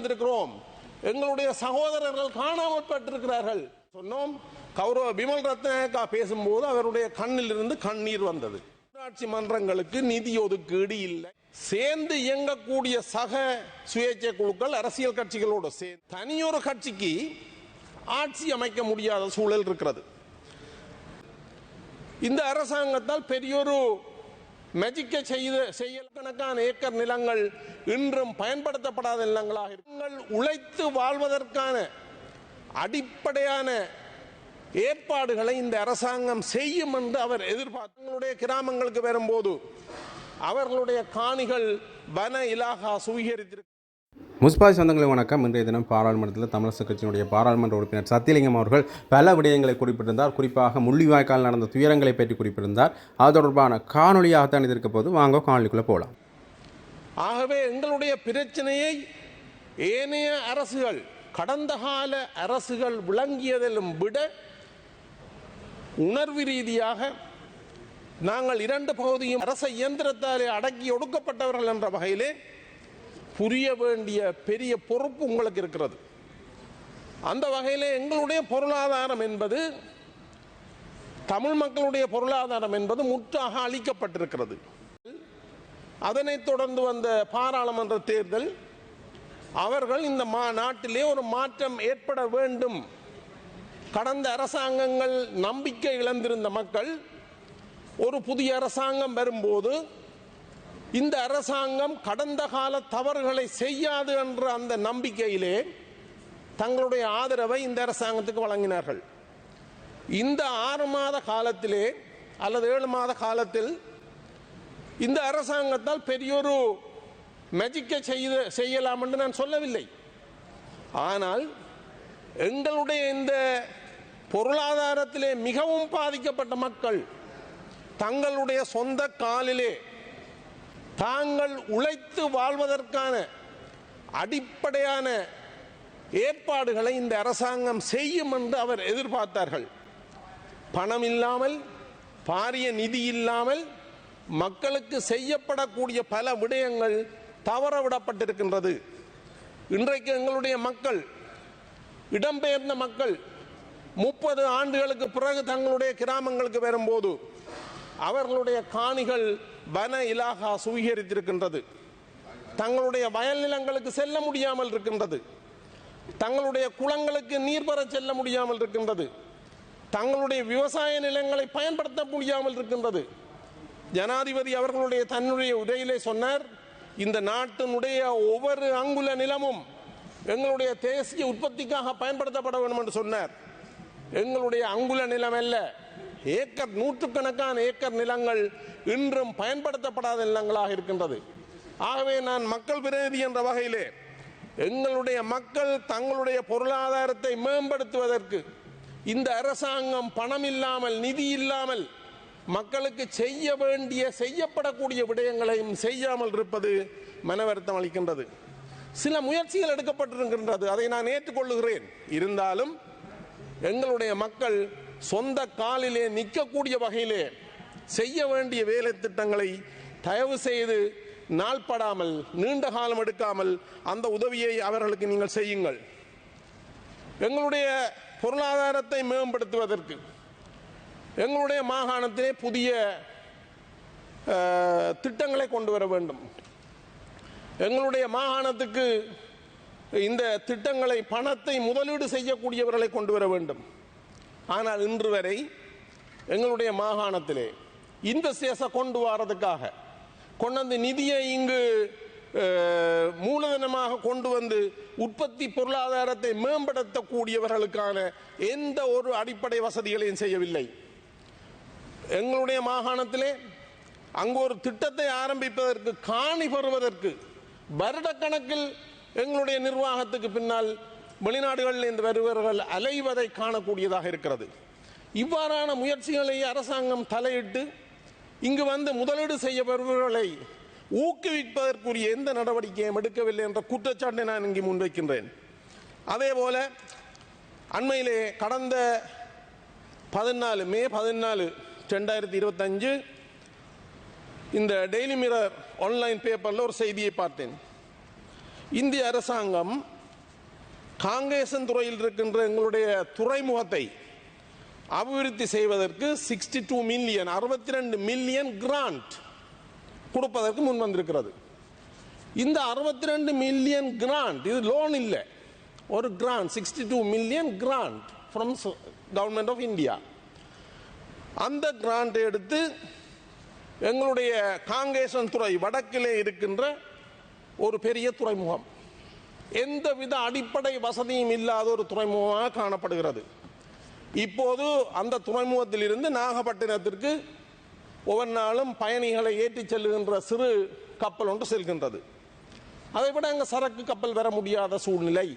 இழந்திருக்கிறோம் எங்களுடைய சகோதரர்கள் காணாமல் பட்டிருக்கிறார்கள் சொன்னோம் கௌரவ பிமல் ரத்னாயக்கா பேசும்போது அவருடைய கண்ணில் இருந்து கண்ணீர் வந்தது. உள்ளாட்சி மன்றங்களுக்கு நிதி ஒதுக்கீடு இல்லை. சேர்ந்து இயங்கக்கூடிய சக சுயேட்சை குழுக்கள் அரசியல் கட்சிகளோடு சேர்ந்து தனியொரு கட்சிக்கு ஆட்சி அமைக்க முடியாத சூழல் இருக்கிறது. இந்த அரசாங்கத்தால் பெரியொரு மேஜிக்கை செய்த செய்யக்கணக்கான ஏக்கர் நிலங்கள் இன்றும் பயன்படுத்தப்படாத நிலங்களாக நீங்கள் உழைத்து வாழ்வதற்கான அடிப்படையான ஏற்பாடுகளை இந்த அரசாங்கம் செய்யும் என்று அவர் எதிர்பார்த்தங்களுடைய கிராமங்களுக்கு வரும்போது அவர்களுடைய காணிகள் வன இலாகா சுவீகரித்திருக்க முஸ்பாய் சொந்தங்களை வணக்கம். இன்றைய தினம் பாராளுமன்றத்தில் தமிழரசு கட்சியினுடைய பாராளுமன்ற உறுப்பினர் சத்தியலிங்கம் அவர்கள் பல விடயங்களை குறிப்பிட்டிருந்தார். குறிப்பாக முள்ளிவாய்க்கால் நடந்த துயரங்களை பற்றி குறிப்பிட்டிருந்தார். அது தொடர்பான காணொலியாகத்தான் இது இருக்க போது வாங்க காணொலிக்குள்ளே போகலாம் ஆகவே எங்களுடைய பிரச்சனையை ஏனைய அரசுகள் கடந்த கால அரசுகள் விளங்கியதிலும் விட உணர்வு ரீதியாக நாங்கள் இரண்டு பகுதியும் அரச இயந்திரத்தாலே அடக்கி ஒடுக்கப்பட்டவர்கள் என்ற வகையிலே புரிய வேண்டிய பெரிய பொறுப்பு உங்களுக்கு இருக்கிறது. அந்த வகையில் எங்களுடைய பொருளாதாரம் என்பது தமிழ் மக்களுடைய பொருளாதாரம் என்பது முற்றாக அளிக்கப்பட்டிருக்கிறது அதனைத் தொடர்ந்து வந்த பாராளுமன்ற தேர்தல் அவர்கள் இந்த மா நாட்டிலே ஒரு மாற்றம் ஏற்பட வேண்டும். கடந்த அரசாங்கங்கள் நம்பிக்கை இழந்திருந்த மக்கள் ஒரு புதிய அரசாங்கம் வரும்போது இந்த அரசாங்கம் கடந்த கால தவறுகளை செய்யாது என்ற அந்த நம்பிக்கையிலே தங்களுடைய ஆதரவை இந்த அரசாங்கத்துக்கு வழங்கினார்கள். இந்த ஆறு மாத காலத்திலே அல்லது ஏழு மாத காலத்தில் இந்த அரசாங்கத்தால் பெரியொரு மெஜிக்கை செய்த செய்யலாம் என்று நான் சொல்லவில்லை. ஆனால் எங்களுடைய இந்த பொருளாதாரத்திலே மிகவும் பாதிக்கப்பட்ட மக்கள் தங்களுடைய சொந்த காலிலே தாங்கள் உழைத்து வாழ்வதற்கான அடிப்படையான ஏற்பாடுகளை இந்த அரசாங்கம் செய்யும் என்று அவர் எதிர்பார்த்தார்கள். பணம் இல்லாமல் பாரிய நிதி இல்லாமல் மக்களுக்கு செய்யப்படக்கூடிய பல விடயங்கள் தவற விடப்பட்டிருக்கின்றது இன்றைக்கு எங்களுடைய மக்கள் இடம்பெயர்ந்த மக்கள் முப்பது ஆண்டுகளுக்கு பிறகு தங்களுடைய கிராமங்களுக்கு வரும்போது அவர்களுடைய காணிகள் வன இலாகா சுவீகரித்திருக்கின்றது. தங்களுடைய வயல் நிலங்களுக்கு செல்ல முடியாமல் இருக்கின்றது. தங்களுடைய குளங்களுக்கு நீர் பெற செல்ல முடியாமல் இருக்கின்றது. தங்களுடைய விவசாய நிலங்களை பயன்படுத்த முடியாமல் இருக்கின்றது. ஜனாதிபதி அவர்களுடைய தன்னுடைய உரையிலே சொன்னார் இந்த நாட்டினுடைய ஒவ்வொரு அங்குல நிலமும் எங்களுடைய தேசிய உற்பத்திக்காக பயன்படுத்தப்பட வேண்டும் என்று சொன்னார். எங்களுடைய அங்குல நிலம் அல்ல ஏக்கர் நூற்றுக்கணக்கான ஏக்கர் நிலங்கள் இன்றும் பயன்படுத்தப்படாத நிலங்களாக இருக்கின்றது. ஆகவே நான் மக்கள் பிரதிநிதி என்ற வகையிலே எங்களுடைய மக்கள் தங்களுடைய பொருளாதாரத்தை மேம்படுத்துவதற்கு இந்த அரசாங்கம் பணம் இல்லாமல் நிதி இல்லாமல் மக்களுக்கு செய்ய வேண்டிய செய்யப்படக்கூடிய விடயங்களையும் செய்யாமல் இருப்பது மனவருத்தம் அளிக்கின்றது. சில முயற்சிகள் எடுக்கப்பட்டிருக்கின்றது. அதை நான் ஏற்றுக்கொள்ளுகிறேன். இருந்தாலும் எங்களுடைய மக்கள் சொந்த காலிலே நிற்கக்கூடிய வகையிலே செய்ய வேண்டிய வேலை திட்டங்களை தயவு செய்து நாள்படாமல் நீண்ட காலம் எடுக்காமல் அந்த உதவியை அவர்களுக்கு நீங்கள் செய்யுங்கள். எங்களுடைய பொருளாதாரத்தை மேம்படுத்துவதற்கு எங்களுடைய மாகாணத்திலே புதிய திட்டங்களை கொண்டு வர வேண்டும். எங்களுடைய மாகாணத்துக்கு இந்த திட்டங்களை பணத்தை முதலீடு செய்யக்கூடியவர்களை கொண்டு வர வேண்டும். ஆனால் இன்று வரை எங்களுடைய மாகாணத்திலே இந்த சேச கொண்டு வரதுக்காக கொண்டு வந்து நிதியை இங்கு மூலதனமாக கொண்டு வந்து உற்பத்தி பொருளாதாரத்தை மேம்படுத்தக்கூடியவர்களுக்கான எந்த ஒரு அடிப்படை வசதிகளையும் செய்யவில்லை. எங்களுடைய மாகாணத்திலே அங்கு ஒரு திட்டத்தை ஆரம்பிப்பதற்கு காணி பெறுவதற்கு வருடக்கணக்கில் எங்களுடைய நிர்வாகத்துக்கு பின்னால் வெளிநாடுகளில் இந்த வருவர்கள் அலைவதை காணக்கூடியதாக இருக்கிறது. இவ்வாறான முயற்சிகளை அரசாங்கம் தலையிட்டு இங்கு வந்து முதலீடு செய்ய வருபவர்களை ஊக்குவிப்பதற்குரிய எந்த நடவடிக்கையும் எடுக்கவில்லை என்ற குற்றச்சாட்டை நான் இங்கு முன்வைக்கின்றேன். அதே போல அண்மையிலே கடந்த பதினாலு மே பதினாலு ரெண்டாயிரத்தி இருபத்தஞ்சு இந்த டெய்லி மிரர் ஆன்லைன் பேப்பரில் ஒரு செய்தியை பார்த்தேன். இந்திய அரசாங்கம் காங்கேசன் துறையில் இருக்கின்ற எங்களுடைய துறைமுகத்தை அபிவிருத்தி செய்வதற்கு சிக்ஸ்டி டூ மில்லியன் அறுபத்தி ரெண்டு மில்லியன் கிராண்ட் கொடுப்பதற்கு முன் வந்திருக்கிறது. இந்த அறுபத்தி ரெண்டு மில்லியன் கிராண்ட் இது லோன் இல்லை. ஒரு grant sixty two million grant from government of India அந்த கிராண்ட் எடுத்து எங்களுடைய காங்கேசன் துறை வடக்கிலே இருக்கின்ற ஒரு பெரிய துறைமுகம். எந்தவித அடிப்படை வசதியும் இல்லாத ஒரு துறைமுகமாக காணப்படுகிறது. இப்போது அந்த துறைமுகத்திலிருந்து நாகப்பட்டினத்திற்கு ஒவ்வொரு நாளும் பயணிகளை ஏற்றிச் செல்லுகின்ற சிறு கப்பல் ஒன்று செல்கின்றது. அதை விட அங்கே சரக்கு கப்பல் வர முடியாத சூழ்நிலை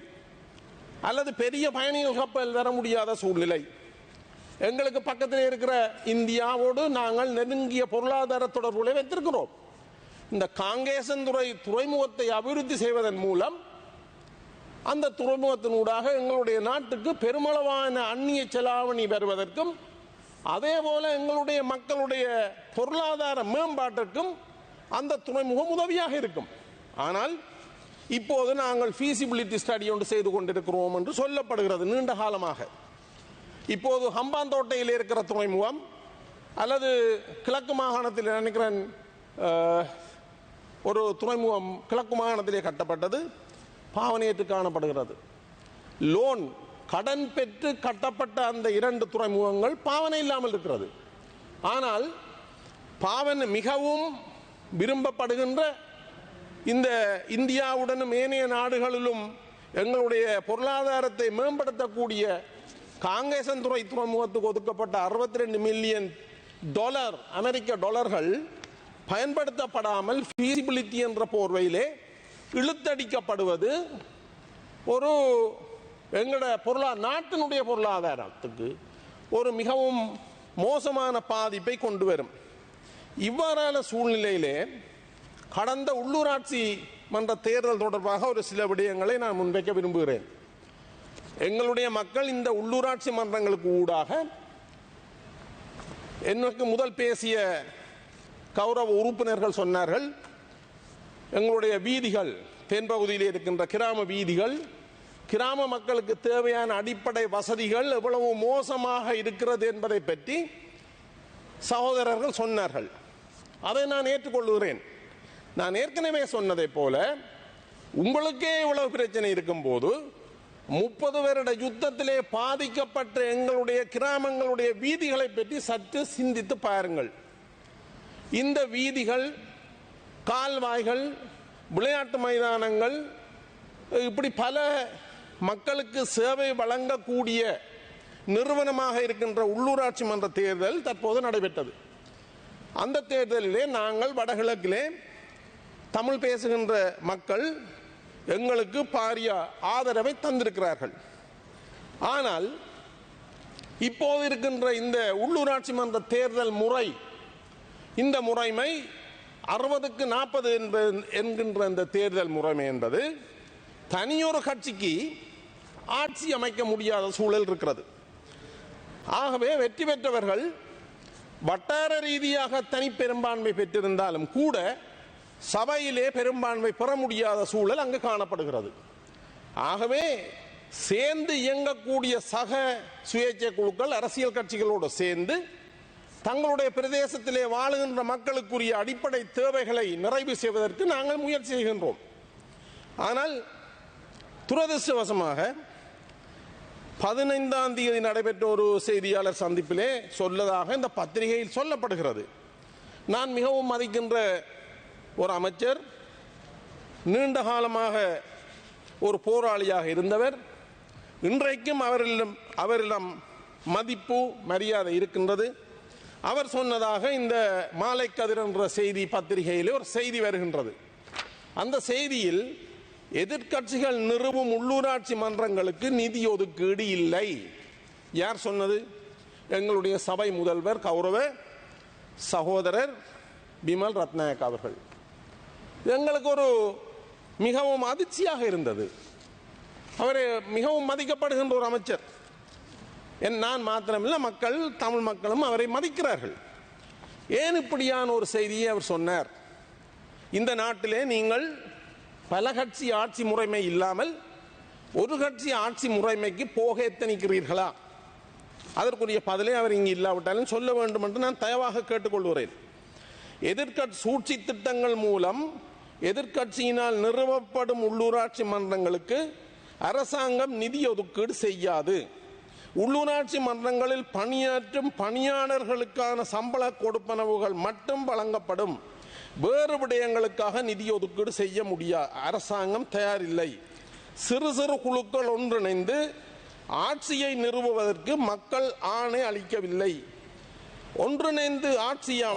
அல்லது பெரிய பயணிகள் கப்பல் வர முடியாத சூழ்நிலை. எங்களுக்கு பக்கத்தில் இருக்கிற இந்தியாவோடு நாங்கள் நெருங்கிய பொருளாதார தொடர்புகளை வைத்திருக்கிறோம். இந்த காங்கேசன் துறை துறைமுகத்தை அபிவிருத்தி செய்வதன் மூலம் அந்த துறைமுகத்தினூடாக எங்களுடைய நாட்டுக்கு பெருமளவான அந்நிய செலாவணி வருவதற்கும் அதே போல எங்களுடைய மக்களுடைய பொருளாதார மேம்பாட்டிற்கும் அந்த துறைமுகம் உதவியாக இருக்கும். ஆனால் இப்போது நாங்கள் ஃபீசிபிலிட்டி ஸ்டடி ஒன்று செய்து கொண்டிருக்கிறோம் என்று சொல்லப்படுகிறது நீண்ட காலமாக. இப்போது ஹம்பாந்தோட்டையில் இருக்கிற துறைமுகம் அல்லது கிழக்கு மாகாணத்தில் நினைக்கிறேன் ஒரு துறைமுகம் கிழக்கு மாகாணத்திலே கட்டப்பட்டது. பாவனையற்று காணப்படுகிறது. லோன் கடன் பெற்று கட்டப்பட்ட அந்த இரண்டு துறைமுகங்கள் பாவனை இல்லாமல் இருக்கிறது. ஆனால் பாவனை மிகவும் விரும்பப்படுகின்ற இந்த இந்தியாவுடனும் ஏனைய நாடுகளிலும் எங்களுடைய பொருளாதாரத்தை மேம்படுத்தக்கூடிய காங்கேசன் துறை துறைமுகத்துக்கு ஒதுக்கப்பட்ட அறுபத்தி ரெண்டு மில்லியன் டாலர் அமெரிக்க டாலர்கள் பயன்படுத்தப்படாமல் ஃபீசிபிலிட்டி என்ற போர்வையிலே இழுத்தடிக்கப்படுவது ஒரு எங்களோட பொருளா நாட்டினுடைய பொருளாதாரத்துக்கு ஒரு மிகவும் மோசமான பாதிப்பை கொண்டு வரும். இவ்வாறான சூழ்நிலையிலே கடந்த உள்ளூராட்சி மன்ற தேர்தல் தொடர்பாக ஒரு சில விடயங்களை நான் முன்வைக்க விரும்புகிறேன். எங்களுடைய மக்கள் இந்த உள்ளூராட்சி மன்றங்களுக்கு ஊடாக எனக்கு முதல் பேசிய கௌரவ உறுப்பினர்கள் சொன்னார்கள் எங்களுடைய வீதிகள் தென்பகுதியில் இருக்கின்ற கிராம வீதிகள் கிராம மக்களுக்கு தேவையான அடிப்படை வசதிகள் எவ்வளவு மோசமாக இருக்கிறது என்பதை பற்றி சகோதரர்கள் சொன்னார்கள். அதை நான் ஏற்றுக்கொள்கிறேன். நான் ஏற்கனவே சொன்னதைப் போல உங்களுக்கே இவ்வளவு பிரச்சனை இருக்கும்போது முப்பது வருட யுத்தத்திலே பாதிக்கப்பட்ட எங்களுடைய கிராமங்களுடைய வீதிகளை பற்றி சற்று சிந்தித்து பாருங்கள். இந்த வீதிகள் கால்வாய்கள் விளையாட்டு மைதானங்கள் இப்படி பல மக்களுக்கு சேவை வழங்கக்கூடிய நிறுவனமாக இருக்கின்ற உள்ளூராட்சி மன்ற தேர்தல் தற்போது நடைபெற்றது. அந்த தேர்தலிலே நாங்கள் வடகிழக்கிலே தமிழ் பேசுகின்ற மக்கள் எங்களுக்கு பாரிய ஆதரவை தந்திருக்கிறார்கள். ஆனால் இப்போது இருக்கின்ற இந்த உள்ளூராட்சி மன்ற தேர்தல் முறை இந்த முறைமை அறுபதுக்கு நாற்பது என்கின்ற இந்த தேர்தல் முறைமை என்பது தனியொரு கட்சிக்கு ஆட்சி அமைக்க முடியாத சூழல் இருக்கிறது. ஆகவே வெற்றி பெற்றவர்கள் வட்டார ரீதியாக தனிப்பெரும்பான்மை பெற்றிருந்தாலும் கூட சபையிலே பெரும்பான்மை பெற முடியாத சூழல் அங்கு காணப்படுகிறது. ஆகவே சேர்ந்து இயங்கக்கூடிய சக சுயேட்சை குழுக்கள் அரசியல் கட்சிகளோடு சேர்ந்து தங்களுடைய பிரதேசத்திலே வாழுகின்ற மக்களுக்குரிய அடிப்படை தேவைகளை நிறைவு செய்வதற்கு நாங்கள் முயற்சி செய்கின்றோம். ஆனால் துரதிருஷ்டவசமாக பதினைந்தாம் தேதி நடைபெற்ற ஒரு செய்தியாளர் சந்திப்பிலே சொல்லதாக இந்த பத்திரிகையில் சொல்லப்படுகிறது. நான் மிகவும் மதிக்கின்ற ஒரு அமைச்சர் நீண்ட காலமாக ஒரு போராளியாக இருந்தவர். இன்றைக்கும் அவரிடம் அவரிடம் மதிப்பு மரியாதை இருக்கின்றது. அவர் சொன்னதாக இந்த மாலை கதிர் என்ற செய்தி பத்திரிகையில் ஒரு செய்தி வருகின்றது. அந்த செய்தியில் எதிர்க்கட்சிகள் நிறுவும் உள்ளூராட்சி மன்றங்களுக்கு நிதி ஒதுக்கீடு இல்லை. யார் சொன்னது? எங்களுடைய சபை முதல்வர் கௌரவ சகோதரர் பிமல் ரத்நாயக் அவர்கள். எங்களுக்கு ஒரு மிகவும் அதிர்ச்சியாக இருந்தது. அவர் மிகவும் மதிக்கப்படுகின்ற ஒரு அமைச்சர். என் நான் மாத்திரமில்லை மக்கள் தமிழ் மக்களும் அவரை மதிக்கிறார்கள். ஏன் இப்படியான ஒரு செய்தியை அவர் சொன்னார்? இந்த நாட்டிலே நீங்கள் பல கட்சி ஆட்சி முறைமை இல்லாமல் ஒரு கட்சி ஆட்சி முறைமைக்கு போக எத்தனிக்கிறீர்களா? அதற்குரிய பதிலை அவர் இங்கு இல்லாவிட்டாலும் சொல்ல வேண்டும் என்று நான் தயவாக கேட்டுக்கொள்கிறேன். எதிர்கட்சி சூழ்ச்சி திட்டங்கள் மூலம் எதிர்க்கட்சியினால் நிறுவப்படும் உள்ளூராட்சி மன்றங்களுக்கு அரசாங்கம் நிதி ஒதுக்கீடு செய்யாது. உள்ளூராட்சி மன்றங்களில் பணியாற்றும் பணியாளர்களுக்கான சம்பள கொடுப்பனவுகள் மட்டும் வழங்கப்படும். வேறு விடயங்களுக்காக நிதி ஒதுக்கீடு செய்ய முடியாது அரசாங்கம் தயாரில்லை. சிறு சிறு குழுக்கள் ஒன்றிணைந்து ஆட்சியை நிறுவுவதற்கு மக்கள் ஆணை அளிக்கவில்லை. ஒன்றிணைந்து ஆட்சியை.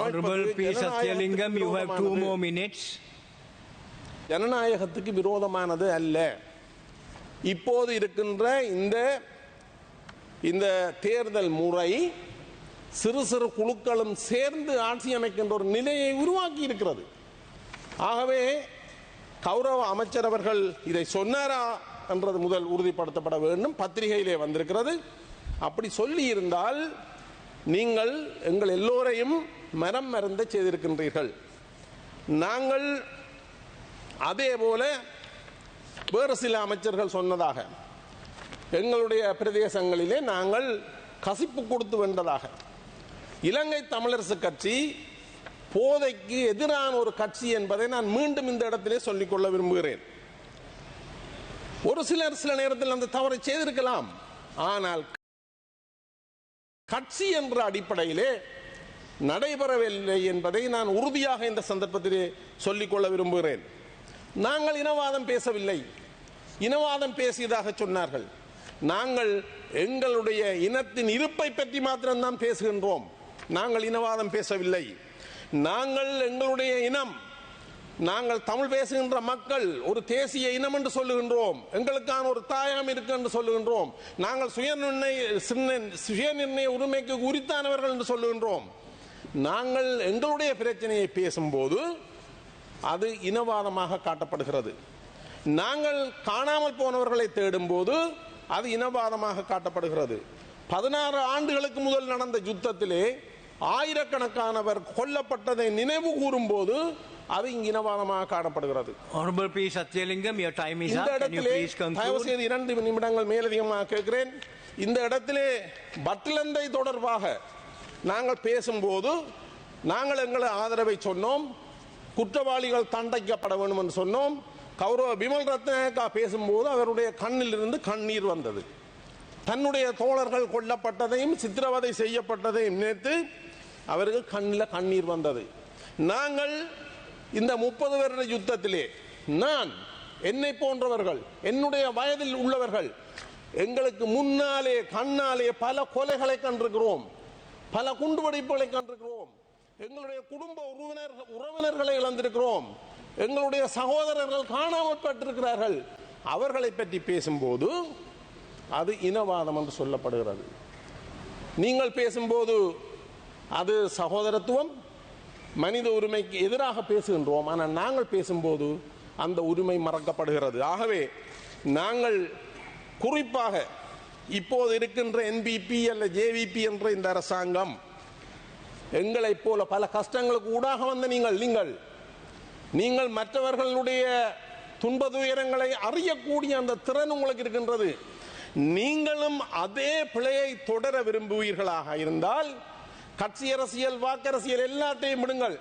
ஜனநாயகத்துக்கு விரோதமானது அல்ல. இப்போது இருக்கின்ற இந்த இந்த தேர்தல் முறை சிறு சிறு குழுக்களும் சேர்ந்து ஆட்சி அமைக்கின்ற ஒரு நிலையை உருவாக்கி இருக்கிறது. ஆகவே கௌரவ அமைச்சர் அவர்கள் இதை சொன்னாரா என்றது முதல் உறுதிப்படுத்தப்பட வேண்டும். பத்திரிகையிலே வந்திருக்கிறது. அப்படி சொல்லி இருந்தால் நீங்கள் எங்கள் எல்லோரையும் மரம் மருந்த செய்திருக்கின்றீர்கள். நாங்கள் அதே போல வேறு சில அமைச்சர்கள் சொன்னதாக எங்களுடைய பிரதேசங்களிலே நாங்கள் கசிப்பு கொடுத்து வென்றதாக. இலங்கை தமிழரசு கட்சி போதைக்கு எதிரான ஒரு கட்சி என்பதை நான் மீண்டும் இந்த இடத்திலே சொல்லிக்கொள்ள விரும்புகிறேன். ஒரு சிலர் சில நேரத்தில் அந்த தவறை செய்திருக்கலாம். ஆனால் கட்சி என்ற அடிப்படையிலே நடைபெறவில்லை என்பதை நான் உறுதியாக இந்த சந்தர்ப்பத்திலே சொல்லிக்கொள்ள விரும்புகிறேன். நாங்கள் இனவாதம் பேசவில்லை. இனவாதம் பேசியதாக சொன்னார்கள். நாங்கள் எங்களுடைய இனத்தின் இருப்பை பற்றி மாத்திரம்தான் பேசுகின்றோம். நாங்கள் இனவாதம் பேசவில்லை. நாங்கள் எங்களுடைய இனம் நாங்கள் தமிழ் பேசுகின்ற மக்கள் ஒரு தேசிய இனம் என்று சொல்லுகின்றோம். எங்களுக்கான ஒரு தாயாம் இருக்கு என்று சொல்லுகின்றோம். நாங்கள் சுயநிர்ணய சின்ன- சுயநிர்ணய உரிமைக்கு உரித்தானவர்கள் என்று சொல்லுகின்றோம். நாங்கள் எங்களுடைய பிரச்சனையை பேசும்போது அது இனவாதமாக காட்டப்படுகிறது. நாங்கள் காணாமல் போனவர்களை தேடும்போது அது இனவாதமாக காட்டப்படுகிறது பதினாறு ஆண்டுகளுக்கு முதல் நடந்த யுத்தத்திலே ஆயிரக்கணக்கானவர் கொல்லப்பட்டதை நினைவு கூறும்போது அது இங்கு இனவாதமாக காணப்படுகிறது Honorable P. Satyalingam, your time is இந்த up. Can you இடத்திலே please தயவு conclude? செய்து இரண்டு நிமிடங்கள் மேலதிகமாக கேட்கிறேன் இந்த இடத்திலே பட்டிலந்தை தொடர்பாக நாங்கள் பேசும்போது நாங்கள் எங்களை ஆதரவை சொன்னோம் குற்றவாளிகள் தண்டிக்கப்பட வேண்டும் என்று சொன்னோம் கௌரவ விமல் ரத்னாயக்கா பேசும்போது அவருடைய கண்ணில் இருந்து கண்ணீர் வந்தது. தன்னுடைய தோழர்கள் கொல்லப்பட்டதையும் சித்திரவதை செய்யப்பட்டதையும் நினைத்து அவருக்கு கண்ணில் கண்ணீர் வந்தது. நாங்கள் இந்த முப்பது வருட யுத்தத்திலே நான் என்னை போன்றவர்கள் என்னுடைய வயதில் உள்ளவர்கள் எங்களுக்கு முன்னாலே கண்ணாலே பல கொலைகளை கண்டிருக்கிறோம். பல குண்டுவெடிப்புகளை கண்டிருக்கிறோம். எங்களுடைய குடும்ப உறவினர் உறவினர்களை இழந்திருக்கிறோம். எங்களுடைய சகோதரர்கள் காணாமல் பட்டிருக்கிறார்கள் அவர்களை பற்றி பேசும்போது அது இனவாதம் என்று சொல்லப்படுகிறது. நீங்கள் பேசும்போது அது சகோதரத்துவம் மனித உரிமைக்கு எதிராக பேசுகின்றோம். ஆனால் நாங்கள் பேசும்போது அந்த உரிமை மறக்கப்படுகிறது. ஆகவே நாங்கள் குறிப்பாக இப்போது இருக்கின்ற என்பிபி அல்ல ஜேவிபி என்ற இந்த அரசாங்கம் எங்களைப் போல பல கஷ்டங்களுக்கு ஊடாக வந்த நீங்கள் நீங்கள் நீங்கள் மற்றவர்களுடைய துன்ப துயரங்களை அறியக்கூடிய அந்த திறன் உங்களுக்கு இருக்கின்றது. நீங்களும் அதே பிழையை தொடர விரும்புவீர்களாக இருந்தால் கட்சி அரசியல் வாக்கரசியல் எல்லாத்தையும் விடுங்கள்.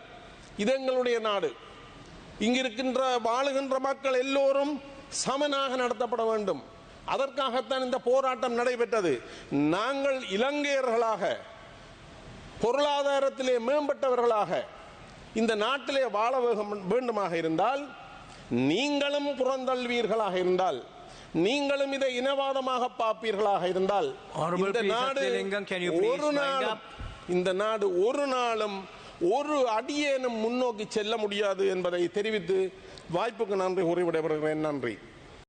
இது எங்களுடைய நாடு. இங்கு இருக்கின்ற வாழுகின்ற மக்கள் எல்லோரும் சமனாக நடத்தப்பட வேண்டும். அதற்காகத்தான் இந்த போராட்டம் நடைபெற்றது. நாங்கள் இலங்கையர்களாக பொருளாதாரத்திலே மேம்பட்டவர்களாக இந்த நாட்டிலே வாழ வேண்டுமாக இருந்தால் நீங்களும் புறந்தள்வீர்களாக இருந்தால் நீங்களும் இதை இனவாதமாக பார்ப்பீர்களாக இருந்தால் இந்த. நாடு ஒரு நாளும்? இந்த நாடு ஒரு நாளும் ஒரு அடியேனும் முன்னோக்கி செல்ல முடியாது என்பதை தெரிவித்து வாய்ப்புக்கு நன்றி கூறி விடைபெறுகிறேன் நன்றி